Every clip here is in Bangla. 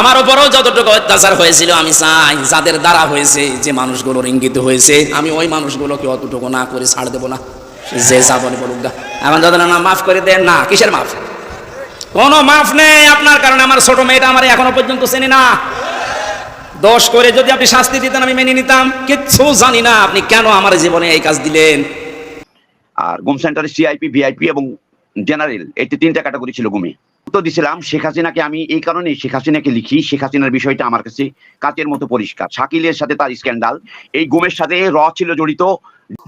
আমার উপরেও যতটুকু অত্যাচার হয়েছিল, আমি চাই যাদের দ্বারা হয়েছে, যে মানুষগুলোর ইঙ্গিত হয়েছে, আমি ওই মানুষগুলোকে অতটুকু না করে ছাড় দেবো না। যে যা বলে বলুক গা। এখন যদি না, মাফ করে দেন না, কিসের মাফ? কোনো মাফ নেই আপনার কারণে, আমার ছোট মেয়েটা আমার এখনও পর্যন্ত চেনে না। দোষ করে যদি আপনি শাস্তি দিতেন, আমি মেনে নিতাম। কিচ্ছু জানি না, আপনি কেন আমার জীবনে এই কাজ দিলেন? আর গুম সেন্টারে সিআইপি ভিআইপি এবং জেনারেল, এই তিনটা ক্যাটাগরি ছিল গুমে তো দিছিলাম, শেখ হাসিনাকে আমি এই কারণে শেখ হাসিনাকে লিখি, শেখ হাসিনার বিষয়টা আমার কাছে কাচের মতো পরিষ্কার। শাকিলের সাথে তার স্ক্যান্ডাল, এই গুমের সাথে র ছিল জড়িত।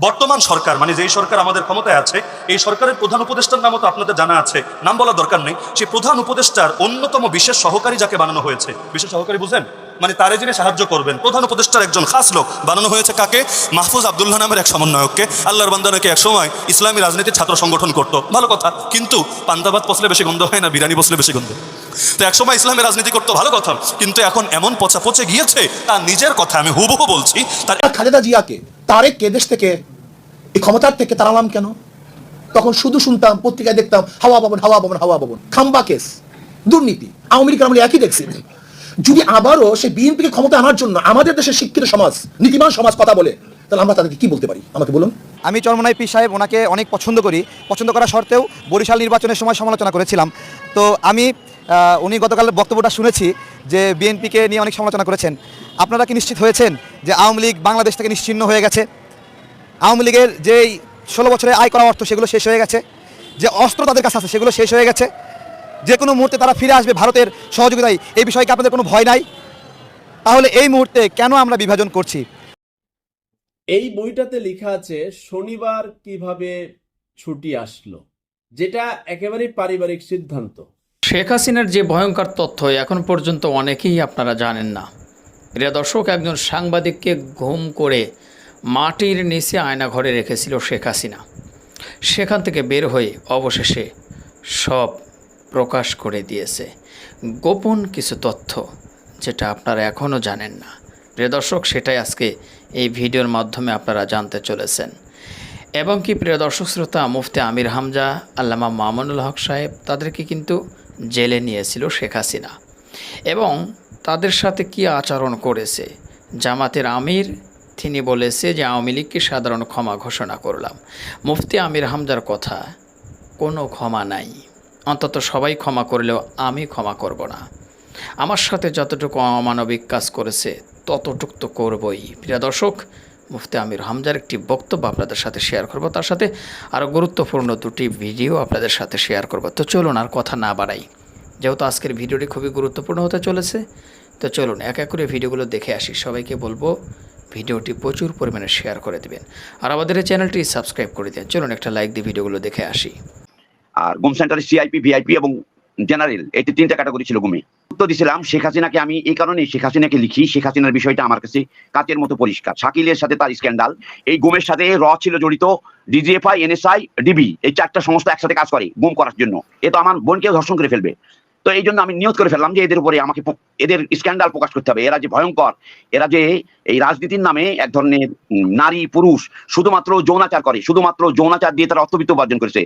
বর্তমান সরকার মানে যেই সরকার আমাদের ক্ষমতায় আছে, এই সরকারের প্রধান উপদেষ্টার নামও তো আপনাদের জানা আছে, নাম বলা দরকার নেই। সেই প্রধান উপদেষ্টার অন্যতম বিশেষ সহকারী যাকে বানানো হয়েছে, বিশেষ সহকারী বুঝেন মানে তারে যিনি সাহায্য করবেন। প্রধান উপদেষ্টার একজন খাস লোক। বানানো হয়েছে কাকে? মাহফুজ আবদুল্লাহ নামের এক সমন্বয়ককে। আল্লাহর বান্দা নাকি এক সময় ইসলামী রাজনীতির ছাত্র সংগঠন করতো। ভালো কথা। কিন্তু পান্তাবাদ পচলে বেশি গন্ধ হয় না, বিরিয়ানি বসলে বেশি গন্ধ। তো একসময় ইসলামী রাজনীতি করতো, ভালো কথা। কিন্তু এখন এমন পচা পচে গিয়েছে, তার নিজের কথা আমি হুবহু বলছি, তার খালেদা জিয়াকে, তারেক দেশ থেকে, এই ক্ষমতার থেকে তাড়ালাম কেন? তখন শুধু শুনতাম, পত্রিকায় দেখতাম, হাওয়া ভবন হাওয়া ভবন হাওয়া ভবন খাম্বা কেস, দুর্নীতি। আওয়ামী লীগের আমরা একই দেখছি। যদি আবারও সেই বিএনপিকে ক্ষমতা আনার জন্য আমাদের দেশের শিক্ষিত সমাজ নীতিমান সমাজ কথা বলে, তাহলে আমরা তাদেরকে কি বলতে পারি? আমাকে বলুন। আমি চরমনাই পি সাহেব, ওনাকে অনেক পছন্দ করি। পছন্দ করা সত্ত্বেও বরিশাল নির্বাচনের সময় সমালোচনা করেছিলাম। তো আমি উনি গতকাল বক্তব্যটা শুনেছি যে বিএনপিকে নিয়ে অনেক সমালোচনা করেছেন। আপনারা কি নিশ্চিত হয়েছেন যে আওয়ামী লীগ বাংলাদেশ থেকে নিশ্চিহ্ন হয়ে গেছে? আওয়ামী লীগের যেই ষোলো বছরে আয় করা অর্থ সেগুলো শেষ হয়ে গেছে। যে অস্ত্র তাদের কাছে আছে সেগুলো শেষ হয়ে গেছে। যে কোনো মুহূর্তে তারা ফিরে আসবে ভারতের সহযোগিতায়। এই বিষয়ে কি আপনাদের কোনো ভয় নাই? তাহলে এই মুহূর্তে কেন আমরা বিভাজন করছি? এই বইটাতে লেখা আছে শনিবার কীভাবে ছুটি আসলো যেটা একেবারে পারিবারিক সিদ্ধান্ত। শেখ হাসিনার যে ভয়ঙ্কর তথ্য এখন পর্যন্ত অনেকেই আপনারা জানেন না। প্রিয় দর্শক একজন সাংবাদিককে ঘুম করে মাটির নিচে আয়না ঘরে রেখেছিল শেখ হাসিনা। সেখান থেকে বের হয়ে অবশেষে সব প্রকাশ করে দিয়েছে। গোপন কিছু তথ্য যেটা আপনারা এখনও জানেন না। প্রিয় দর্শক, সেটাই আজকে এই ভিডিওর মাধ্যমে আপনারা জানতে চলেছেন। এবং কি প্রিয় দর্শক শ্রোতা, মুফতি আমির হামজা, আল্লামা মামুনুল হক সাহেব তাদেরকে কিন্তু জেলে নিয়েছিল শেখ হাসিনা। এবং তাদের সাথে কি আচরণ করেছে? জামাতের আমির, তিনি বলেছে যে আওয়ামী লীগকে সাধারণ ক্ষমা ঘোষণা করলাম। মুফতি আমির হামজার কথা, কোনো ক্ষমা নাই। অন্তত সবাই ক্ষমা করলেও আমি ক্ষমা করব না। আমার সাথে যতটুকু অমানবিক কাজ করেছে, ততটুকু তো করবই। প্রিয় দর্শক, মুফতি আমির হামজার একটি বক্তব্য আপনাদের সাথে শেয়ার করব। তার সাথে আরও গুরুত্বপূর্ণ দুটি ভিডিও আপনাদের সাথে শেয়ার করব। তো চলুন আর কথা না বাড়াই। যেহেতু আজকের ভিডিওটি খুবই গুরুত্বপূর্ণ হতে চলেছে, তো চলুন এক এক করে ভিডিওগুলো দেখে আসি। সবাইকে বলব ভিডিওটি প্রচুর পরিমাণে শেয়ার করে দেবেন। আর আমাদের এই চ্যানেলটি সাবস্ক্রাইব করে দেন। চলুন একটা লাইক দিয়ে ভিডিওগুলো দেখে আসি। আর গুম সেন্টারে সিআইপি, ভিআইপি এবং জেনারেল, এটি তিনটা ক্যাটাগরি ছিল গুমে। উত্তর দিছিলাম, শেখ হাসিনাকে আমি এই কারণে শেখ হাসিনাকে লিখি। শেখ হাসিনার বিষয়টা আমার কাছে কাচের মতো পরিষ্কার। শাকিলের সাথে তার স্ক্যান্ডাল। এই গুমের সাথে র ছিল জড়িত ডিজিএফআই, এনএসআই, ডিবি, এই চারটা সমস্ত একসাথে কাজ করে গুম করার জন্য। এ তো আমার বোনকেও ধর্ষণ করে ফেলবে। তো এই জন্য আমি নিয়োগ করে ফেললাম যে এদের উপরে আমাকে এদের স্ক্যান্ডাল প্রকাশ করতে হবে। এরা যে ভয়ঙ্কর, এরা যে এই রাজনীতির নামে এক ধরনের নারী, পুরুষ, শুধুমাত্র যৌনাচার করে, শুধুমাত্র যৌনাচার দিয়ে তারা অর্থবিত্ত উপার্জন করেছে।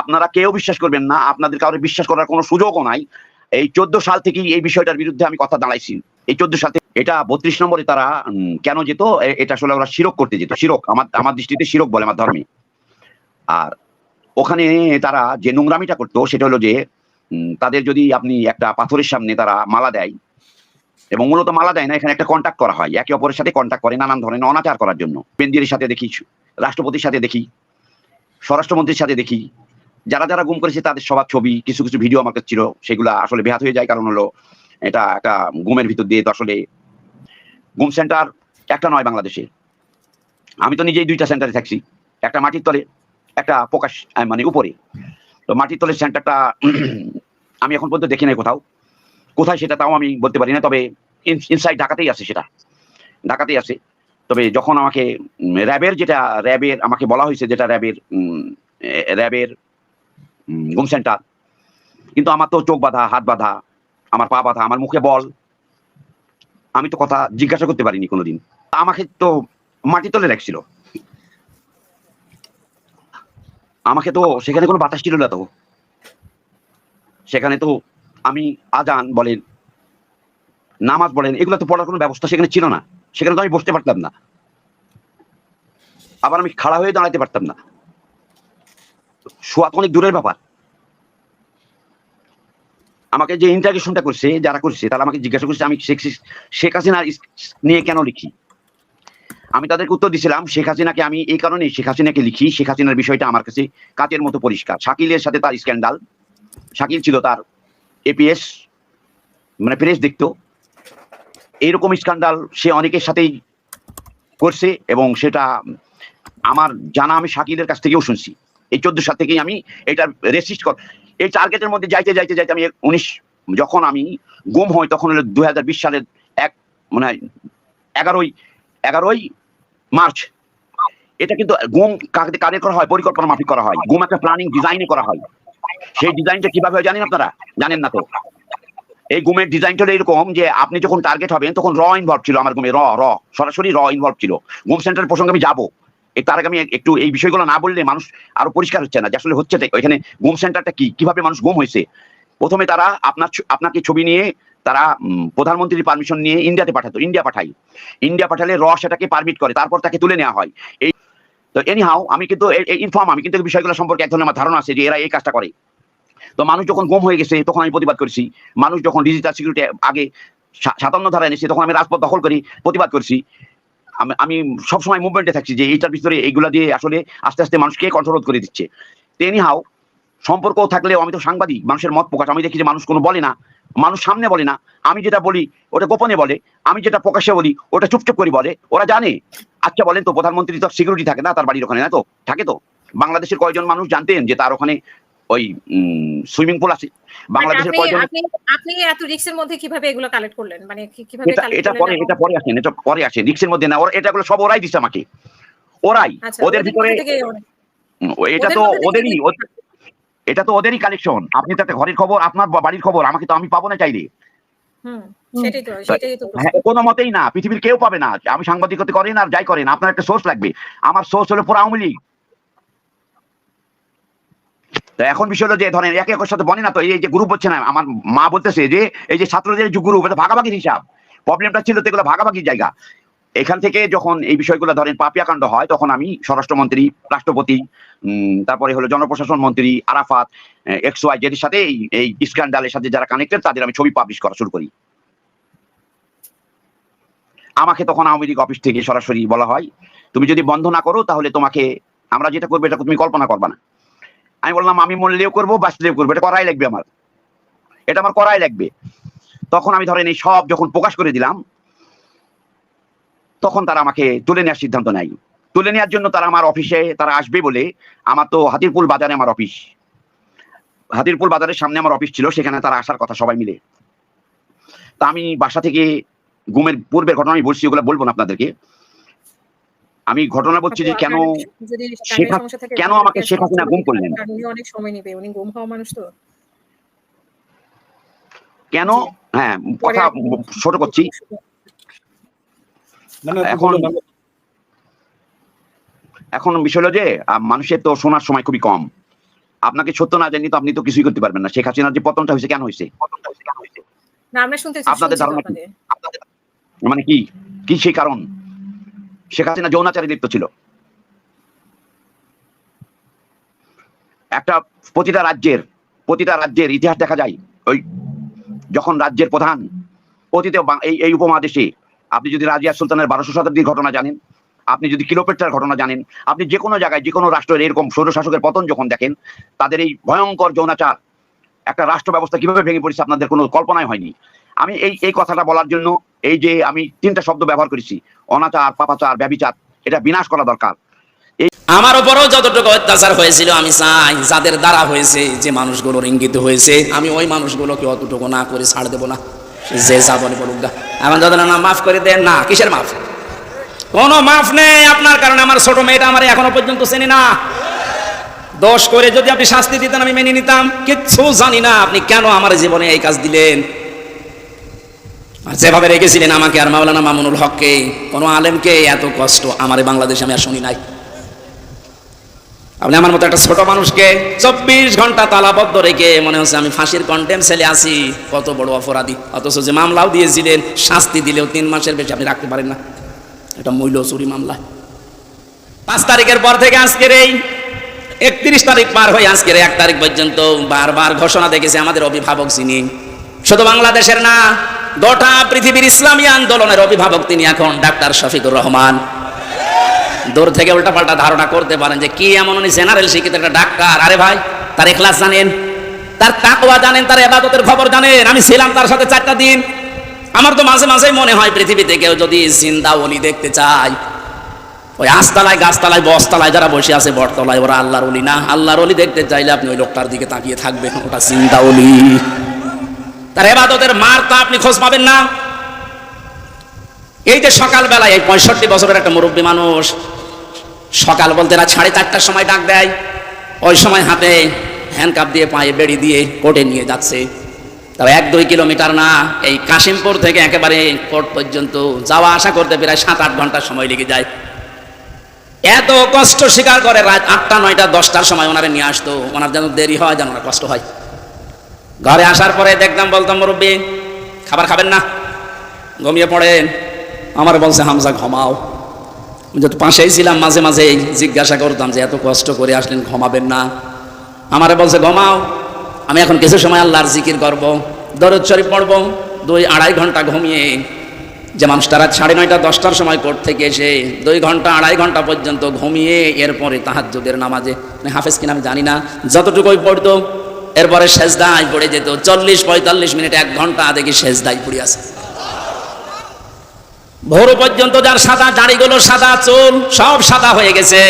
আপনারা কেউ বিশ্বাস করবেন না, আপনাদের কারোর বিশ্বাস করার কোনো সুযোগও নাই। এই চোদ্দ সাল থেকেই এই বিষয়টার বিরুদ্ধে আমি কথা দাঁড়াইছি। এই চোদ্দ সাল থেকে এটা বত্রিশ নম্বরে তারা কেন যেত? এটা আসলে ওরা শিরক করতে যেত। শিরক, আমার আমার দৃষ্টিতে শিরক বলে আমার ধর্মে। আর ওখানে তারা যে নোংরামিটা করতো, সেটা হলো যে তাদের যদি আপনি একটা পাথরের সামনে তারা মালা দেয়, এবং মূলত মালা দেয় না, এখানে একটা কন্ট্যাক্ট করা হয়, একে অপরের সাথে কন্ট্যাক্ট করে নানান ধরনের অনাচার করার জন্য। বেঞ্জিরের সাথে দেখি, রাষ্ট্রপতির সাথে দেখি, স্বরাষ্ট্রমন্ত্রীর সাথে দেখি, যারা যারা গুম করেছে তাদের সবার ছবি, কিছু কিছু ভিডিও আমার কাছে ছিল, সেগুলা আসলে বেহাত হয়ে যায়, কারণ হলো এটা একটা গুমের ভিতর দিয়ে তো আসলে গুম সেন্টার একটা নয় বাংলাদেশে। আমি তো নিজেই দুইটা সেন্টারে থাকছি, একটা মাটির তলে, একটা প্রকাশ মানে উপরে। তো মাটির তলের সেন্টারটা আমি এখন পর্যন্ত দেখি নাই কোথাও। কোথায় সেটা তাও আমি বলতে পারি না, তবে ইনসাইড ঢাকাতেই আছে সেটা। ঢাকাতেই আছে। তবে যখন আমাকে র্যাবের যেটা, র্যাবের আমাকে বলা হয়েছে যেটা র্যাবের র্যাবের গুম সেন্টার কিন্তু আমার তো চোখ বাঁধা, হাত বাঁধা, আমার পা বাঁধা, আমার মুখে বল, আমি তো কথা জিজ্ঞাসা করতে পারিনি কোনোদিন। আমাকে তো মাটির তলে রাখছিল। আমাকে তো সেখানে কোনো বাতাস ছিল না তো। সেখানে তো আমি আজান বলেন, নামাজ পড়েন এগুলো তো পড়ার কোনো ব্যবস্থা সেখানে ছিল না। সেখানে তো আমি বসতে পারতাম না। আবার আমি খাড়া হয়ে দাঁড়াতে পারতাম না। শোয়া তো অনেক দূরের ব্যাপার। আমাকে যে ইন্টারগেশনটা করছে, যারা করছে, তারা আমাকে জিজ্ঞাসা করছে, আমি শেখ শেখ হাসিনার ইস- নিয়ে কেন লিখি? আমি তাদেরকে উত্তর দিছিলাম, শেখ হাসিনাকে আমি এই কারণে শেখ হাসিনাকে লিখি, শেখ হাসিনার বিষয়টা আমার কাছে কাচের মতো পরিষ্কার। শাকিলের সাথে তার স্ক্যান্ডাল। শাকিল ছিল তার এপিএস মানে প্রেস দেখতো। এইরকম স্ক্যান্ডাল সে অনেকের সাথেই করছে এবং সেটা আমার জানা আমি শাকিলের কাছ থেকেও শুনছি। এই চোদ্দ সাল থেকেই আমি এটা রেসিস্ট কর এই টার্গেটের মধ্যে যাইতে যাইতে যাইতে আমি উনিশ, যখন আমি গুম হই, তখন হলো দু হাজার বিশ সালের এক মানে এগারোই এগারোই মার্চ এটা কিন্তু গুম কাকে কারে করা হয়? পরিকল্পনা মাফিক করা হয়। গুম একটা প্ল্যানিং ডিজাইনে করা হয়। সেই ডিজাইনটা কীভাবে হয় জানেন আপনারা? জানেন না তো? এই গুমের ডিজাইনটা এরকম যে আপনি যখন টার্গেট হবেন, তখন র ইনভলভ ছিল আমার গুমে র র সরাসরি র ইনভলভ ছিল। গুম সেন্টার প্রসঙ্গে আমি যাব। এই তার আগে আমি একটু এই বিষয়গুলো না বললে মানুষ আরও পরিষ্কার হচ্ছে না। যে আসলে হচ্ছে এখানে গুম সেন্টারটা কি? কীভাবে মানুষ গুম হয়েছে প্রথমে তারা আপনার আপনাকে ছবি নিয়ে তারা প্রধানমন্ত্রীর পারমিশন নিয়ে ইন্ডিয়াতে পাঠাতো, ইন্ডিয়া পাঠাই। ইন্ডিয়া পাঠালে র সেটাকে পারমিট করে, তারপর তাকে তুলে নেওয়া হয়। এই, তো এনি হাউ আমি কিন্তু ইনফর্ম আমি কিন্তু বিষয়গুলো সম্পর্কে এক ধরনের আমার ধারণা আছে যে এরা এই কাজটা করে। তো মানুষ যখন গুম হয়ে গেছে, তখন আমি প্রতিবাদ করেছি। মানুষ যখন ডিজিটাল সিকিউরিটি আগে সাতান্ন ধারা এনেছে, তখন আমি রাজপথ দখল করি, প্রতিবাদ করছি। আমি আমি সবসময় মুভমেন্টে থাকছি যে এইটার ভিতরে এইগুলা দিয়ে আসলে আস্তে আস্তে মানুষকে কন্ট্রোল করে দিচ্ছে। তেনি হাও সম্পর্ক থাকলেও আমি তো সাংবাদিক মানুষের মত প্রকাশ। আমি দেখি যে মানুষ কোনো বলে না মানুষ সামনে বলে না। আমি যেটা বলি ওটা গোপনে বলে। আমি যেটা প্রকাশ্যে বলি ওটা চুপচুপ করে বলে। ওরা জানে। আচ্ছা বলেন তো প্রধানমন্ত্রী তো সিকিউরিটি থাকে না তার বাড়ির ওখানে না তো? থাকে তো? বাংলাদেশের কয়জন মানুষ জানতেন যে তার ওখানে ওই সুইমিং পুল আছে? বাংলাদেশের কয়জন আপনি এত রিস্কের মধ্যে কীভাবে এগুলো কালেক্ট করলেন? মানে কীভাবে এটা এটা পরে এটা পরে আসেন এটা পরে আসেন রিক্সের মধ্যে না। ওরা এটাগুলো সব ওরাই দিচ্ছে আমাকে। ওরাই আচ্ছা ওদের ভিতরে এটা তো ওদেরই এটা তো ওদেরই কালেকশন আপনি তো একটা ঘরের খবর আপনার বাড়ির খবর আমাকে তো আমি পাবো না চাইলে। হুম সেটাই তো সেটাই তো হ্যাঁ, কোনো মতেই না পৃথিবীর কেউ পাবে না। আমি সাংবাদিকতা করেন আর যাই করেন আপনার একটা সোর্স লাগবে। আমার সোর্স হলো পুরো আওয়ামী লীগ। তো এখন বিষয় হলো যে ধরেন একে একের সাথে বনে না তো এই যে গ্রুপ হচ্ছে না আমার মা বলতেছে যে এই যে ছাত্রদের যে গ্রুপ এটা ভাগাভাগির হিসাব। প্রবলেমটা ছিল তো এগুলো ভাগাভাগির জায়গা। এখান থেকে যখন এই বিষয়গুলো ধরেন পাপিয়াকাণ্ড হয়, তখন আমি স্বরাষ্ট্রমন্ত্রী, রাষ্ট্রপতি তারপরে হলো জনপ্রশাসন মন্ত্রী, আরাফাত এক্স, ওয়াই জেডির সাথে এই এই স্ক্যান্ডালের সাথে যারা কানেক্টেড তাদের আমি ছবি পাবলিশ করা শুরু করি। আমাকে তখন আওয়ামী লীগ অফিস থেকে সরাসরি বলা হয়, তুমি যদি বন্ধ না করো, তাহলে তোমাকে আমরা যেটা করব এটা তুমি কল্পনা করবা না। আমি বললাম, আমি মরলেও করব, বাঁচলেও করব, এটা করাই লাগবে আমার। এটা আমার করাই লাগবে। তখন আমি ধরেন এই সব যখন প্রকাশ করে দিলাম তখন তারা আমাকে তুলে নেওয়ার সিদ্ধান্ত নেয় তুলে নেওয়ার জন্য তারা আমার অফিসে তারা আসবে বলে আমার তো হাতিরপুল বাজারে আমার অফিস। হাতিরপুল বাজারের সামনে আমার অফিস ছিল সেখানে তারা আসার কথা সবাই মিলে। তা আমি বাসা থেকে গুমের পূর্বের ঘটনা আমি বলছি ওগুলো বলব না আপনাদেরকে। আমি ঘটনা বলছি যে কেন কেন আমাকে শেখ হাসিনা গুম করলেন? অনেক সময় নেবে উনি গুম হওয়া মানুষ তো। কেন? হ্যাঁ কথা ছোট করছি। এখন এখন বিষয় হলো যে মানুষের তো শোনার সময় খুবই কম। আপনাকে সত্য না জানি তো আপনি তো কিছুই করতে পারবেন না। শেখ হাসিনার যে পতনটা হয়েছে কেন হয়েছে? আপনাদের ধারণা মানে কি? কি সেই কারণ? শেখ হাসিনা যৌনাচারী লিপ্ত ছিল। একটা প্রতিটা রাজ্যের প্রতিটা রাজ্যের ইতিহাস দেখা যায়। ওই যখন রাজ্যের প্রধান অতীতে এই এই উপমহাদেশে আপনি যদি রাজিয়া সুলতানের বারোশো শতাব্দীর ঘটনা জানেন, আপনি যদি কিলোপেট্রার ঘটনা জানেন, আপনি যে কোনো জায়গায়, যে কোনো রাষ্ট্রের এরকম স্বৈরশাসকের পতন যখন দেখেন, তাদের এই ভয়ঙ্কর যৌনাচার, একটা রাষ্ট্র ব্যবস্থা কীভাবে ভেঙে পড়েছে আপনাদের কোনো কল্পনাই হয়নি। আমি এই এই কথাটা বলার জন্য এই যে আমি তিনটা শব্দ ব্যবহার করেছি, অনাচার, পাপাচার ব্যবিচার এটা বিনাশ করা দরকার। আমার উপরেও যতটুকু অত্যাচার হয়েছিল, আমি চাই যাদের দ্বারা হয়েছে, যে মানুষগুলোর ইঙ্গিত হয়েছে, আমি ওই মানুষগুলোকে অতটুকু না করে ছাড় দেবো না। যে বলে বলুক গা এখন যাদের না মাফ করে দেন। না, কিসের মাফ? কোনো মাফ নেই আপনার কারণে। আমার ছোট মেয়েটা আমার এখনও পর্যন্ত চেনে না। দোষ করে যদি আপনি শাস্তি দিতেন, আমি মেনে নিতাম। কিচ্ছু জানি না আপনি কেন আমার জীবনে এই কাজ দিলেন। আর যেভাবে রেখেছিলেন আমাকে আর মাওলানা মামুনুল হককে, কোনো আলেমকে এত কষ্ট আমার বাংলাদেশে আমি আর শুনি নাই। আপনি আমার মতো একটা ছোট মানুষকে চব্বিশ ঘণ্টা তালাবদ্ধ রেখে মনে হচ্ছে আমি ফাঁসির কন্টেম ছেলে আছি। কত বড় অপরাধী। অথচ যে মামলাও দিয়েছিলেন, শাস্তি দিলেও তিন মাসের বেশি আপনি রাখতে পারেন না। এটা মূল্য চুরি মামলা। পাঁচ তারিখের পর থেকে আজকের এই একত্রিশ তারিখ পার হয়ে আজকের এক তারিখ পর্যন্ত বারবার ঘোষণা দেখেছে আমাদের অভিভাবক যিনি। শুধু বাংলাদেশের না, গোটা পৃথিবীর ইসলামী আন্দোলনের অভিভাবক তিনি এখন ডাক্তার শফিকুর রহমান। দূর থেকে উল্টাপাল্টা ধারণা করতে পারেন যে কি এমন উনি জেনারেল শিক্ষিত একটা ডাক্তার। আরে ভাই, তার এখলাস জানেন, তার তাকওয়া জানেন, তার এবাদতের খবর জানেন। আমি ছিলাম তার সাথে চারটা দিন। আমার তো মাঝে মাঝে মনে হয় পৃথিবীতে কেউ যদি জিন্দা অলি দেখতে চায়, ওই আস্তালায় গাছতলায়, বস্তালায় যারা বসে আছে বটতলায়, ওরা আল্লাহর অলি না। আল্লাহর অলি দেখতে চাইলে আপনি ওই লোকটার দিকে তাকিয়ে থাকবেন, ওটা চিন্তা অলি তার এবাদতের মার তা আপনি খোঁজ পাবেন না। এই যে সকালবেলায় এই পঁয়ষট্টি বছরের একটা মুরব্বী মানুষ সকাল বলতে রাত সাড়ে চারটার সময় ডাক দেয়। ওই সময় হাতে হ্যান্ডকাপ দিয়ে পায়ে বেড়ি দিয়ে কোর্টে নিয়ে যাচ্ছে। তবে এক দুই কিলোমিটার না, এই কাশিমপুর থেকে একেবারে কোর্ট পর্যন্ত যাওয়া আসা করতে প্রায় সাত আট ঘণ্টা সময় লেগে যায়। এত কষ্ট স্বীকার করে রাত আটটা, নয়টা, দশটার সময় ওনারে নিয়ে আসতো। ওনার যেন দেরি হয়, যেন ওনার কষ্ট হয়। ঘরে আসার পরে দেখতাম, বলতাম, মুরব্বী, খাবার খাবেন না? ঘুমিয়ে পড়েন আমার বলছে, হামজা, ঘমাও। যত পাশেই ছিলাম, মাঝে মাঝে জিজ্ঞাসা করতাম যে, এত কষ্ট করে আসলেন, ঘুমাবেন না? আমারে বলছে, ঘমাও, আমি এখন কিছু সময় আল্লাহর জিকির করব, দরদ শরীফ পড়ব, দুই আড়াই ঘণ্টা ঘুমিয়ে যে মানুষটা রাত সাড়ে নয়টা, দশটার সময় কোর্ট থেকে এসে দুই ঘণ্টা, আড়াই ঘণ্টা পর্যন্ত ঘুমিয়ে এরপরে তাহাজ্জুদের নামাজে মানে হাফেজ কিনা আমি জানি না, যতটুকুই পড়তো, এরপরে সেজদায় পড়ে যেত, চল্লিশ পঁয়তাল্লিশ মিনিট এক ঘণ্টা দেখি সেজদায় পড়ে আছে। ভোর পর্যন্ত যার সাদা দাড়িগুলো, সাদা চুল, সব সাদা হয়ে গেছে।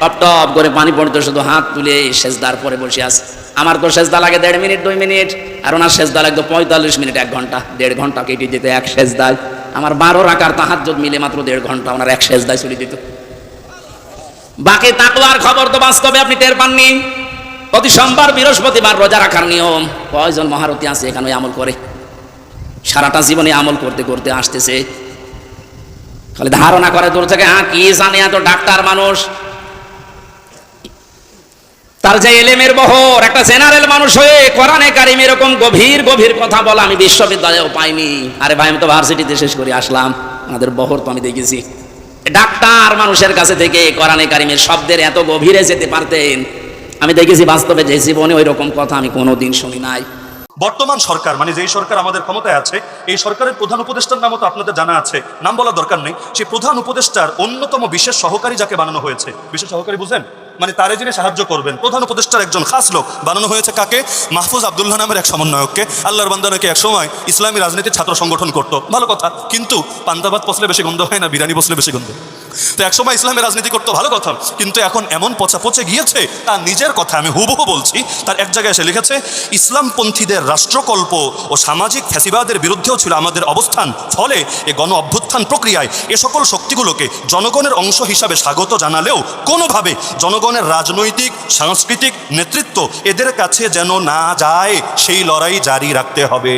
টপ টপ করে পানি পড়তো, শুধু হাত তুলে সেজদার পরে বসে আছে। আমার তো সেজদা লাগে দেড় মিনিট, দুই মিনিট, আর ওনার সেজদা লাগতো পঁয়তাল্লিশ মিনিট, এক ঘণ্টা, দেড় ঘণ্টা কেটে যেত এক সেজদায়। আমার বারো রাখার তাহার মিলে মাত্র দেড় ঘণ্টা ওনার এক সেজদায় চলে যেত। বাকি তাকওয়ার খবর তো বাস্তবে আপনি টের পাননি। প্রতি সোমবার, বৃহস্পতিবার রোজা রাখার নিয়ম। কয়জন মহারতী আছে এখানে আমল করে? সারাটা জীবনে আমল করতে করতে আসতেছে। খালি ধারণা করে দূর থেকে হ্যাঁ কি জানে এত ডাক্তার মানুষ? তার যে এলেমের বহর, একটা জেনারেল মানুষ হয়ে কোরআনে কারিম এরকম গভীর গভীর কথা বলা আমি বিশ্ববিদ্যালয়েও পাইনি। আরে ভাই, আমি তো ভার্সিটিতে শেষ করে আসলাম। আমাদের বহর তো আমি দেখেছি। ডাক্তার মানুষের কাছে থেকে কোরআনে কারিমের শব্দের এত গভীরে যেতে পারতেন। আমি দেখেছি বাস্তবে যে জীবনে ওই রকম কথা আমি কোনোদিন শুনি নাই। বর্তমান সরকার মানে যেই সরকার আমাদের ক্ষমতায় আছে, এই সরকারের প্রধান উপদেষ্টার নামও তো আপনাদের জানা আছে, নাম বলা দরকার নেই। সেই প্রধান উপদেষ্টার অন্যতম বিশেষ সহকারী যাকে বানানো হয়েছে, বিশেষ সহকারী বুঝেন মানে তারে যিনি সাহায্য করবেন, প্রধান উপদেষ্টার একজন খাস লোক। বানানো হয়েছে কাকে? মাহফুজ আবদুল্লাহ নামের এক সমন্বয়ককে। আল্লাহর বান্দা নাকি একসময় ইসলামী রাজনীতির ছাত্র সংগঠন করতো? ভালো কথা। কিন্তু পান্তাবাদ পচলে বেশি গন্ধ হয় না, বিরিয়ানি বসলে বেশি গন্ধ। তো একসময় ইসলামের রাজনীতি করতো, ভালো কথা। কিন্তু এখন এমন পচা পচে গিয়েছে তার নিজের কথা আমি হুবহু বলছি। তার এক জায়গায় এসে লিখেছে, ইসলামপন্থীদের রাষ্ট্রকল্প ও সামাজিক ফ্যাসিবাদের বিরুদ্ধেও ছিল আমাদের অবস্থান। ফলে এ গণ অভ্যুত্থান প্রক্রিয়ায় এ সকল শক্তিগুলোকে জনগণের অংশ হিসাবে স্বাগত জানালেও কোনোভাবে জনগণের রাজনৈতিক সাংস্কৃতিক নেতৃত্ব এদের কাছে যেন না যায় সেই লড়াই জারি রাখতে হবে।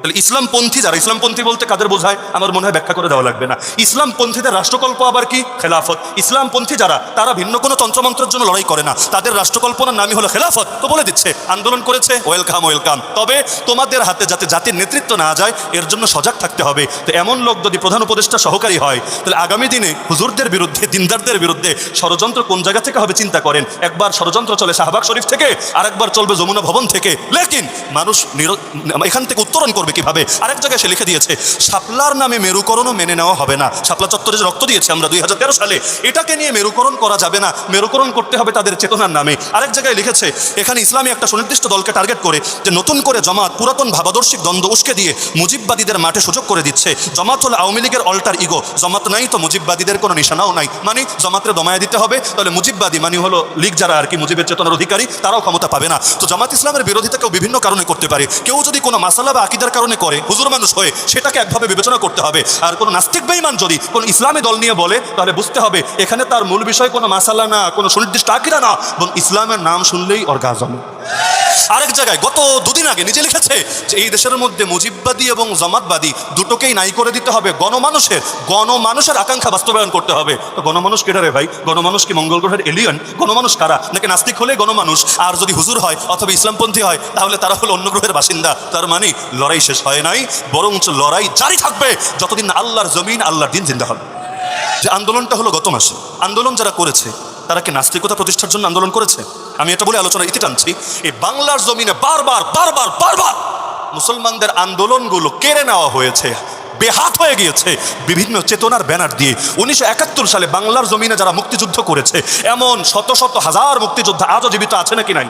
তাহলে ইসলামপন্থী, যারা ইসলামপন্থী বলতে কাদের বোঝায়? আমার মনে হয় ব্যাখ্যা করে দেওয়া লাগবে না। ইসলামপন্থীদের রাষ্ট্রকল্প আবার কি? খেলাফত। ইসলামপন্থী যারা, তারা ভিন্ন কোনো তন্ত্রমন্ত্রের জন্য লড়াই করে না। তাদের রাষ্ট্রকল্পনার নামই হলো খেলাফত। তো বলে দিচ্ছে, আন্দোলন করেছে, ওয়েলকাম ওয়েলকাম। তবে তোমাদের হাতে যাতে জাতির নেতৃত্ব না যায়, এর জন্য সজাগ থাকতে হবে। তো এমন লোক যদি প্রধান উপদেষ্টা সহকারী হয়, তাহলে আগামী দিনে হুজুরদের বিরুদ্ধে, দিনদারদের বিরুদ্ধে ষড়যন্ত্র কোন জায়গা থেকে হবে চিন্তা করেন? একবার ষড়যন্ত্র চলে শাহবাগ শরীফ থেকে, আরেকবার চলবে যমুনা ভবন থেকে। লেকিন মানুষ এখান থেকে উত্তরণ করবে। কীভাবে? আরেক জায়গায় সে লিখে দিয়েছে, শাপলার নামে মেরুকরণও মেনে নেওয়া হবে না। শাপলা চত্বরে যে রক্ত দিয়েছে আমরা দুই হাজার তেরো সালে, এটাকে নিয়ে মেরুকরণ করা যাবে না। মেরুকরণ করতে হবে তাদের চেতনার নামে। আরেক জায়গায় লিখেছে, এখানে ইসলামী একটা সুনির্দিষ্ট দলকে টার্গেট করে, যে নতুন করে জমাত পুরাতন ভাবাদর্শিক দ্বন্দ্ব উস্কে দিয়ে মুজিববাদীদের মাঠে সুযোগ করে দিচ্ছে। জমাত হলো আওয়ামী লীগের অল্টার ইগো জমাত নাই তো মুজিববাদীদের কোনো নিশানাও নাই। মানে জমাতে দমায় দিতে হবে, তাহলে মুজিববাদী মানে হলো লীগ যারা আর কি মুজিবের চেতনার অধিকারী, তারাও ক্ষমতা পাবে না। তো জামাত ইসলামের বিরোধিতা কেউ বিভিন্ন কারণে করতে পারে। কেউ যদি কোনো মাসালা বা আকিদার কারণে করে, হুজুর মানুষ হয়ে সেটাকে একভাবে বিবেচনা করতে হবে। আর কোনো নাস্তিক বেঈমান যদি কোনো ইসলামী দল নিয়ে বলে, তাহলে বুঝতে হবে এখানে তার মূল বিষয় কোনো মাসালা না, কোনো সুনির্দিষ্ট আকিরা না এবং ইসলামের নাম শুনলেই অর্গাজম। আরেক জায়গায় গত দুদিন আগে নিজে লিখেছে যে এই দেশের মধ্যে মুজিববাদী এবং জামাতবাদী দুটোকেই নাই করে দিতে হবে, গণমানুষের গণমানুষের আকাঙ্ক্ষা বাস্তবায়ন করতে হবে। তো গণমানুষ কেটা রে ভাই? গণমানুষ কি মঙ্গল গ্রহের এলিয়ন গণমানুষ কারা? নাকি নাস্তিক হলে গণমানুষ? আর যদি হুজুর হয় অথবা ইসলামপন্থী হয়, তাহলে তারা হলো অন্য গ্রহের বাসিন্দা। তার মানে লড়াই শেষ হয় নাই, বরঞ্চ লড়াই জারি থাকবে যতদিন আল্লাহর জমিন, আল্লাহর দিন জিন্দা হবে। যে আন্দোলনটা হলো গত মাসে, আন্দোলন যারা করেছে, তারা কি নাস্তিকতা প্রতিষ্ঠার জন্য আন্দোলন করেছে? আমি এটা বলে আলোচনা ইতি টানছি, এই বাংলার জমিনে বারবার বারবার বারবার মুসলমানদের আন্দোলনগুলো কেড়ে নেওয়া হয়েছে, বেহাত হয়ে গিয়েছে, বিভিন্ন চেতনার ব্যানার দিয়ে। উনিশশো একাত্তর সালে বাংলার জমিনে যারা মুক্তিযুদ্ধ করেছে, এমন শত শত হাজার মুক্তিযোদ্ধা আজও জীবিত আছে নাকি নাই?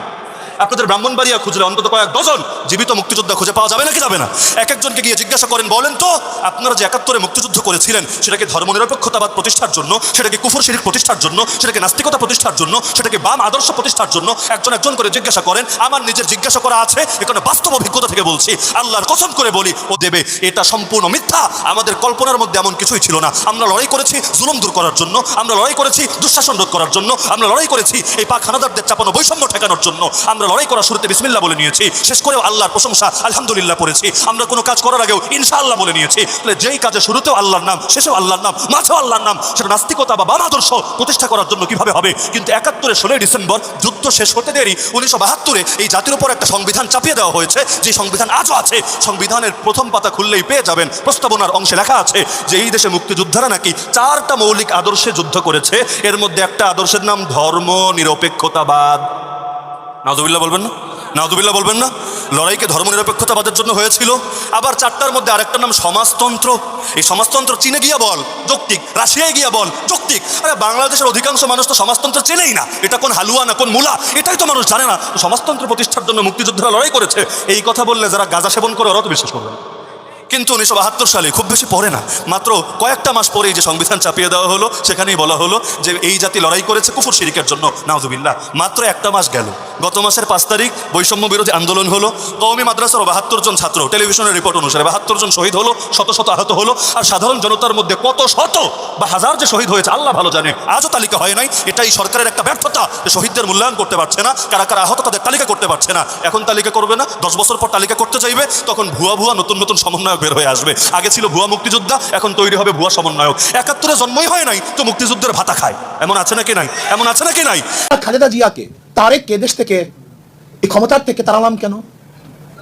আপনাদের ব্রাহ্মণবাড়িয়া খুঁজলে অন্তত কয়েক ডজন জীবিত মুক্তিযোদ্ধা খুঁজে পাওয়া যাবে নাকি যাবে না? এক একজনকে গিয়ে জিজ্ঞাসা করেন, বলেন তো, আপনারা যে একাত্তরে মুক্তিযুদ্ধ করেছিলেন, সেটাকে ধর্মনিরপেক্ষতাবাদ প্রতিষ্ঠার জন্য, সেটাকে কুফর শিরিক প্রতিষ্ঠার জন্য, সেটাকে নাস্তিকতা প্রতিষ্ঠার জন্য, সেটাকে বাম আদর্শ প্রতিষ্ঠার জন্য একজন একজন করে জিজ্ঞাসা করেন, আমার নিজের জিজ্ঞাসা করা আছে এখানে বাস্তব অভিজ্ঞতা থেকে বলছি, আল্লাহর কসম করে বলি, ও দেবে, এটা সম্পূর্ণ মিথ্যা, আমাদের কল্পনার মধ্যে এমন কিছুই ছিল না, আমরা লড়াই করেছি জুলুম দূর করার জন্য, আমরা লড়াই করেছি দুঃশাসন রোধ করার জন্য, আমরা লড়াই করেছি এই পাক হানাদারদের চাপানো বৈষম্য ঠেকানোর জন্য, আমরা লড়াই করার শুরুতে বিসমিল্লা বলে নিয়েছি। শেষ করেও আল্লাহর প্রশংসা আলহামদুলিল্লাহ পড়েছি। আমরা কোনো কাজ করার আগেও ইনশাআল্লাহ বলে নিয়েছি। তাহলে যেই কাজে শুরুতেও আল্লাহর নাম, শেষেও আল্লাহর নাম, মাঝেও আল্লাহর নাম, সেটা নাস্তিকতা বা বাম আদর্শ প্রতিষ্ঠা করার জন্য কীভাবে হবে? কিন্তু একাত্তরে ষোলোই ডিসেম্বর যুদ্ধ শেষ হতে দেরি, উনিশশো বাহাত্তরে এই জাতির উপর একটা সংবিধান চাপিয়ে দেওয়া হয়েছে। যে সংবিধান আজও আছে, সংবিধানের প্রথম পাতা খুললেই পেয়ে যাবেন। প্রস্তাবনার অংশে লেখা আছে যে এই দেশে মুক্তিযোদ্ধারা নাকি চারটা মৌলিক আদর্শে যুদ্ধ করেছে। এর মধ্যে একটা আদর্শের নাম ধর্ম নিরপেক্ষতাবাদ। নাজুবিল্লাহ বলবেন না? নাজুবিল্লাহ বলবেন না? লড়াইকে ধর্মনিরপেক্ষতাবাদের জন্য হয়েছিল। আবার চারটার মধ্যে আরেকটার নাম সমাজতন্ত্র। এই সমাজতন্ত্র চীনে গিয়া বল, যৌক্তিক। রাশিয়ায় গিয়া বল, যৌক্তিক। আরে, বাংলাদেশের অধিকাংশ মানুষ তো সমাজতন্ত্র চেনেই না। এটা কোন হালুয়া না কোন মূলা? এটাই তো মানুষ জানে না। সমাজতন্ত্র প্রতিষ্ঠার জন্য মুক্তিযোদ্ধারা লড়াই করেছে। এই কথা বললে যারা গাঁজা সেবন করে ওরা তো বিশ্বাস করবে না। কিন্তু উনিশশো বাহাত্তর সালে খুব বেশি পরে না। মাত্র কয়েকটা মাস পরেই যে সংবিধান চাপিয়ে দেওয়া হলো, সেখানেই বলা হলো যে এই জাতি লড়াই করেছে কুফুর শিরিকের জন্য। নাউজুবিল্লাহ। মাত্র একটা মাস গেল। গত মাসের পাঁচ তারিখ বৈষম্য বিরোধী আন্দোলন হলো। কওমি মাদ্রাসার বাহাত্তর জন ছাত্র, টেলিভিশনের রিপোর্ট অনুসারে বাহাত্তর জন শহীদ হলো, শত শত আহত হলো। আর সাধারণ জনতার মধ্যে কত শত বা হাজার যে শহীদ হয়েছে, আল্লাহ ভালো জানে। আজও তালিকা হয় নাই। এটাই সরকারের একটা ব্যর্থতা যে শহীদদের মূল্যায়ন করতে পারছে না, কারা কারা আহত তাদের তালিকা করতে পারছে না। এখন তালিকা করবে না, দশ বছর পর তালিকা করতে চাইবে, তখন ভুয়া ভুয়া নতুন নতুন সমন্বয়ক বের হয়ে আসবে। আগে ছিল ভুয়া মুক্তিযোদ্ধা, এখন তৈরি হবে ভুয়া সমন্বয়ক। একাত্তরে জন্মই হয় নাই, তো মুক্তিযুদ্ধের ভাতা খায়। এমন আছে নাকি নাই? এমন আছে নাকি নাই? খালেদা জিয়াকে, তারেক কে দেশ থেকে, এই ক্ষমতার থেকে তাড়ালাম কেন?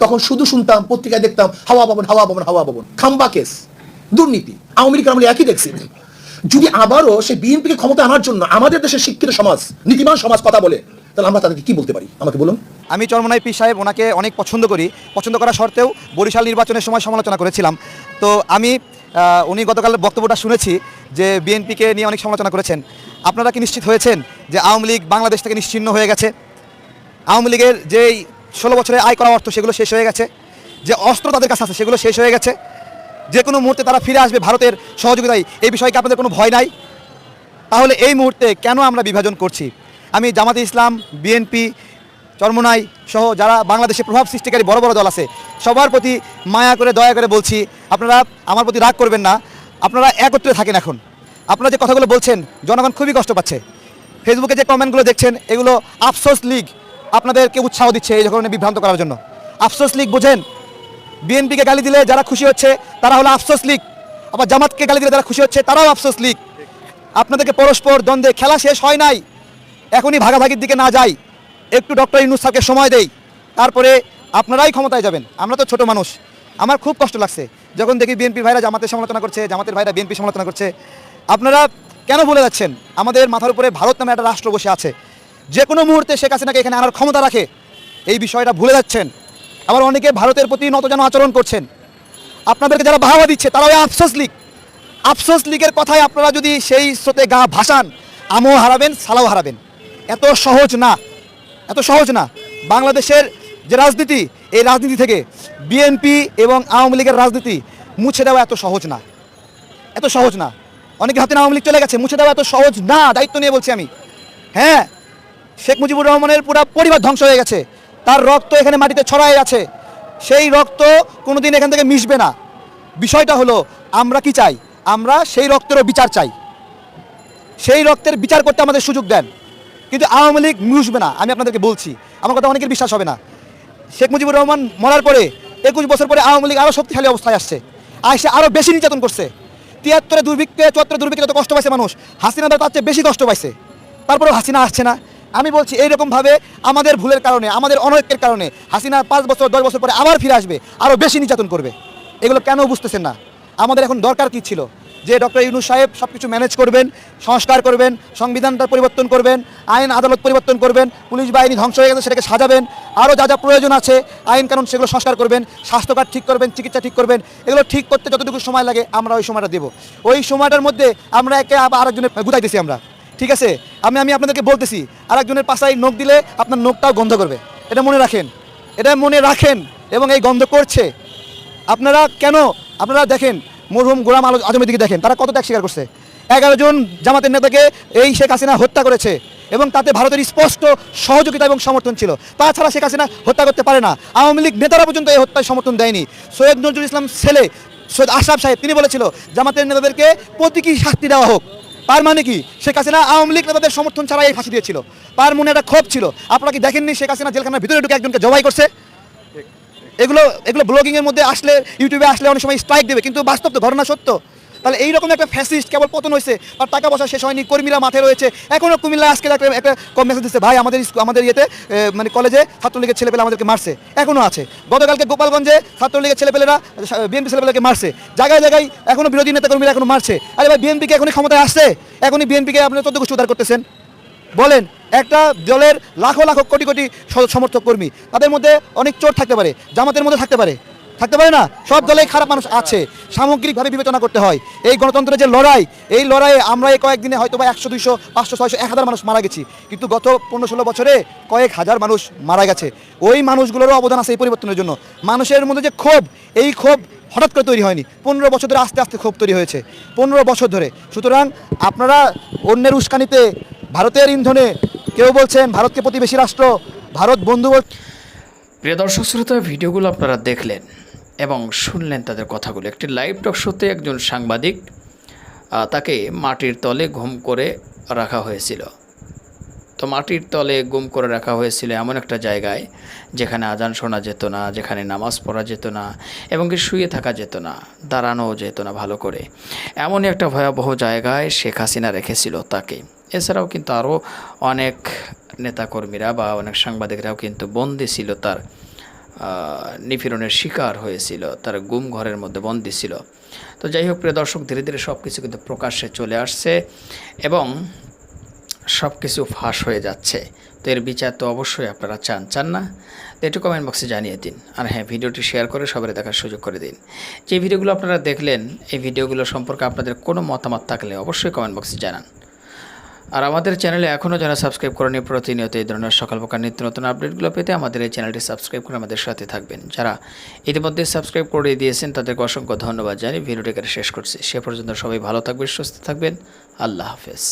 তখন শুধু শুনতাম, পত্রিকায় দেখতাম, হাওয়া ভবন হাওয়া ভবন হাওয়া ভবন খাম্বা কেস, দুর্নীতি, আওয়ামী লীগের আমলে একই দেখছি। যদি আবারও সে বিএনপিকে ক্ষমতা আনার জন্য আমাদের দেশের শিক্ষিত সমাজ, নীতিমান সমাজ কথা বলে তাহলে আমরা তাদেরকে কি বলতে পারি? আমাকে বলুন। আমি চরমনাই পীর সাহেব, ওনাকে অনেক পছন্দ করি। পছন্দ করা সত্ত্বেও বরিশাল নির্বাচনের সময় সমালোচনা করেছিলাম। তো আমি উনি গতকাল বক্তব্যটা শুনেছি যে বিএনপিকে নিয়ে অনেক সমালোচনা করেছেন। আপনারা কি নিশ্চিত হয়েছেন যে আওয়ামী লীগ বাংলাদেশ থেকে নিশ্চিহ্ন হয়ে গেছে? আওয়ামী লীগের যেই ষোলো বছরে আয় করা অর্থ সেগুলো শেষ হয়ে গেছে। যে অস্ত্র তাদের কাছে আছে সেগুলো শেষ হয়ে গেছে। যে কোনো মুহূর্তে তারা ফিরে আসবে ভারতের সহযোগিতায়, এই বিষয়ে কি আপনাদের কোনো ভয় নাই? তাহলে এই মুহূর্তে কেন আমরা বিভাজন করছি? আমি জামাতে ইসলাম বিএনপি চরমনাই সহ যারা বাংলাদেশে প্রভাব সৃষ্টিকারী বড় বড় দল আছে, সবার প্রতি মায়া করে, দয়া করে বলছি, আপনারা আমার প্রতি রাগ করবেন না। আপনারা একত্রে থাকেন এখন। আপনারা যে কথাগুলো বলছেন, জনগণ খুবই কষ্ট পাচ্ছে। ফেসবুকে যে কমেন্টগুলো দেখছেন, এগুলো আফসোস লীগ আপনাদেরকে উৎসাহ দিচ্ছে এই ধরনের বিভ্রান্ত করার জন্য। আফসোস লীগ বোঝেন বিএনপিকে গালি দিলে যারা খুশি হচ্ছে, তারা হলো আফসোস লীগ। আবার জামাতকে গালি দিলে যারা খুশি হচ্ছে, তারাও আফসোস লীগ। আপনাদেরকে পরস্পর দ্বন্দ্বে খেলা শেষ হয় নাই। এখনই ভাগাভাগির দিকে না যাই। একটু ডক্টর ইনুস স্যারকে সময় দেই। তারপরে আপনারাই ক্ষমতায় যাবেন। আমরা তো ছোট মানুষ। আমার খুব কষ্ট লাগছে। যখন দেখি বিএনপি ভাইরা জামাতের সমালোচনা করছে, জামাতের ভাইরা বিএনপি সমালোচনা করছে, আপনারা কেন ভুলে যাচ্ছেন? আমাদের মাথার উপরে ভারত নামে একটা রাষ্ট্র বসে আছে। যে কোনো মুহূর্তে শেখ হাসিনাকে এখানে আনার ক্ষমতা রাখে। এই বিষয়টা ভুলে যাচ্ছেন। আবার অনেকে ভারতের প্রতি নতজন আচরণ করছেন। আপনাদেরকে যারা বাহাবা দিচ্ছে তারা ওই আফসোস লীগ। আফসোস লীগের কথায় আপনারা যদি সেই স্রোতে গা ভাসান, আমও হারাবেন, সালাও হারাবেন। এত সহজ না, এত সহজ না। বাংলাদেশের যে রাজনীতি, এই রাজনীতি থেকে বিএনপি এবং আওয়ামী লীগের রাজনীতি মুছে দেওয়া এত সহজ না। এত সহজ না। অনেকে হাতে আওয়ামী লীগ চলে গেছে, মুছে দেওয়া এত সহজ না, দায়িত্ব নিয়ে বলছি আমি। হ্যাঁ শেখ মুজিবুর রহমানের পুরো পরিবার ধ্বংস হয়ে গেছে। তার রক্ত এখানে মাটিতে ছড়ায় আছে। সেই রক্ত কোনোদিন এখান থেকে মিশবে না। বিষয়টা হলো, আমরা কি চাই? আমরা সেই রক্তেরও বিচার চাই। সেই রক্তের বিচার করতে আমাদের সুযোগ দেন। কিন্তু আওয়ামী লীগ মিশবে না, আমি আপনাদেরকে বলছি। আমার কথা অনেকের বিশ্বাস হবে না। শেখ মুজিবুর রহমান মরার পরে, একুশ বছর পরে আওয়ামী লীগ আরও শক্তিশালী অবস্থায় আসছে। আসে আরও বেশি নির্যাতন করছে। তিয়াত্তরে দুর্ভিক্ষে, চুয়াত্তরে দুর্ভিক্ষে যত কষ্ট পাইছে মানুষ। হাসিনা তার চেয়ে বেশি কষ্ট পাইছে। তারপরেও হাসিনা আসছে না। আমি বলছি এইরকমভাবে আমাদের ভুলের কারণে, আমাদের অনৈক্যের কারণে হাসিনা পাঁচ বছর, দশ বছর পরে আবার ফিরে আসবে আরও বেশি নির্যাতন করবে। এগুলো কেন বুঝতেছেন না? আমাদের এখন দরকার কি ছিল? যে ডক্টর ইউনু সাহেব সব কিছু ম্যানেজ করবেন, সংস্কার করবেন সংবিধানটা পরিবর্তন করবেন, আইন আদালত পরিবর্তন করবেন, পুলিশ বাহিনী ধ্বংস হয়ে গেছে সেটাকে সাজাবেন আরও যা যা প্রয়োজন আছে, আইন কানুন সেগুলো সংস্কার করবেন স্বাস্থ্য কার্ড ঠিক করবেন, চিকিৎসা ঠিক করবেন, এগুলো ঠিক করতে যতটুকু সময় লাগে আমরা ওই সময়টা দেবো। ওই সময়টার মধ্যে আমরা একে আবার আরেকজনের গুতাইতেছি আমরা। ঠিক আছে? আমি আমি আপনাদেরকে বলতেছি, আরেকজনের পাশায় নখ দিলে আপনার নখটাও গন্ধ করবে। এটা মনে রাখেন। এটা মনে রাখেন এবং এই গন্ধ করছে। আপনারা কেন? আপনারা দেখেন মরহুম গোলাম আলো আজমের দিকে দেখেন। তারা কত ত্যাগ স্বীকার করছে? এগারো জন জামাতের নেতাকে এই শেখ হাসিনা হত্যা করেছে এবং তাতে ভারতের স্পষ্ট সহযোগিতা এবং সমর্থন ছিল। তাছাড়া শেখ হাসিনা হত্যা করতে পারে না। আওয়ামী লীগ নেতারা পর্যন্ত এই হত্যায় সমর্থন দেয়নি। সৈয়দ নজরুল ইসলাম ছেলে, সৈয়দ আশরাফ সাহেব, তিনি বলেছিল, জামাতের নেতাদেরকে প্রতীকী শাস্তি দেওয়া হোক। তার মানে কি? শেখ হাসিনা আওয়ামী লীগ নেতাদের সমর্থন ছাড়াই এই ফাঁসি দিয়েছিল। তার মনে একটা ক্ষোভ ছিল। আপনারা কি দেখেননি শেখ হাসিনা জেলখানার ভিতরে ঢুকে একজনকে জবাই করছে? এগুলো এগুলো ব্লগিং এর মধ্যে আসলে ইউটিউবে আসলে অনেক সময় স্ট্রাইক দেবে, কিন্তু বাস্তব তো, ঘটনা সত্য। তাহলে এইরকম একটা ফ্যাসিস্ট কেবল পতন হয়েছে, আর টাকা পয়সা শেষ হয়নি, কর্মীরা মাঠে রয়েছে। এখনও কুমিল্লা আজকে একটা একটা কম মেসেজ দিচ্ছে, ভাই, আমাদের স্কু- আমাদের ইয়েতে মানে কলেজে ছাত্রলীগের ছেলেপেলে আমাদেরকে মারছে। এখনও আছে। গতকালকে গোপালগঞ্জে ছাত্রলীগের ছেলেপেলেরা বিএনপি ছেলেপেলেকে মারছে। জায়গায় জায়গায় এখনও বিরোধী নেতা কর্মীরা এখনও মারছে। আরে ভাই বিএনপিকে এখনই ক্ষমতায় আসছে? এখনই বিএনপিকে আপনি চোদ্দ করতেছেন? বলেন, একটা দলের লাখো লাখো কোটি কোটি সমর্থক কর্মী, তাদের মধ্যে অনেক চোর থাকতে পারে, জামাতের মধ্যে থাকতে পারে। থাকতে পারে না? সব দলেই খারাপ মানুষ আছে। সামগ্রিকভাবে বিবেচনা করতে হয়। এই গণতন্ত্রের যে লড়াই, এই লড়াইয়ে আমরা এই কয়েকদিনে হয়তো বা একশো দুইশো, পাঁচশো, ছয়শো, এক হাজার মানুষ মারা গেছি। কিন্তু গত পনেরো, ষোলো বছরে কয়েক হাজার মানুষ মারা গেছে। ওই মানুষগুলোরও অবদান আছে এই পরিবর্তনের জন্য। মানুষের মধ্যে যে ক্ষোভ, এই ক্ষোভ হঠাৎ করে তৈরি হয়নি। পনেরো বছর ধরে আস্তে আস্তে ক্ষোভ তৈরি হয়েছে। পনেরো বছর ধরে। সুতরাং আপনারা অন্যের উস্কানিতে ভারতের ইন্ধনে কেউ বলছেন ভারতকে প্রতিবেশী রাষ্ট্র, ভারত বন্ধু প্রিয় দর্শক শ্রোতা, ভিডিওগুলো আপনারা দেখলেন এবং শুনলেন তাদের কথাগুলো। একটি লাইভ টক শোতে একজন সাংবাদিক তাকে মাটির তলে ঘুম করে রাখা হয়েছিল। তো মাটির তলে গুম করে রাখা হয়েছিল এমন একটা জায়গায় যেখানে আজান শোনা যেত না, যেখানে নামাজ পড়া যেত না এবং কি শুয়ে থাকা যেত না, দাঁড়ানোও যেত না ভালো করে। এমনই একটা ভয়াবহ জায়গায় শেখ হাসিনা রেখেছিল তাকে। এছাড়াও কিন্তু আরও অনেক নেতাকর্মীরা বা অনেক সাংবাদিকরাও কিন্তু বন্দি ছিল, তার নিপীড়নের শিকার হয়েছিল, তার গুম ঘরের মধ্যে বন্দি ছিল। তো যাই হোক, প্রিয় দর্শক, ধীরে ধীরে সব কিছু কিন্তু প্রকাশ্যে চলে আসছে এবং সব কিছু ফাঁস হয়ে যাচ্ছে। তো এর বিচার তো অবশ্যই আপনারা চান চান না? তো একটু কমেন্ট বক্সে জানিয়ে দিন। আর হ্যাঁ ভিডিওটি শেয়ার করে সবাই দেখার সুযোগ করে দিন। যে ভিডিওগুলো আপনারা দেখলেন, এই ভিডিওগুলো সম্পর্কে আপনাদের কোনো মতামত থাকলে অবশ্যই কমেন্ট বক্সে জানান। আর আমাদের চ্যানেলে এখনও যারা সাবস্ক্রাইব করেনি, প্রতিনিয়ত এই ধরনের সকাল প্রকার নিত্য নতুন আপডেটগুলো পেতে আমাদের এই চ্যানেলটি সাবস্ক্রাইব করে আমাদের সাথে থাকবেন। যারা ইতিমধ্যে সাবস্ক্রাইব করে দিয়েছেন, তাদেরকে অসংখ্য ধন্যবাদ জানিয়ে ভিডিওটিকে শেষ করছি। সে পর্যন্ত সবাই ভালো থাকবেন, সুস্থ থাকবেন। আল্লাহ হাফেজ।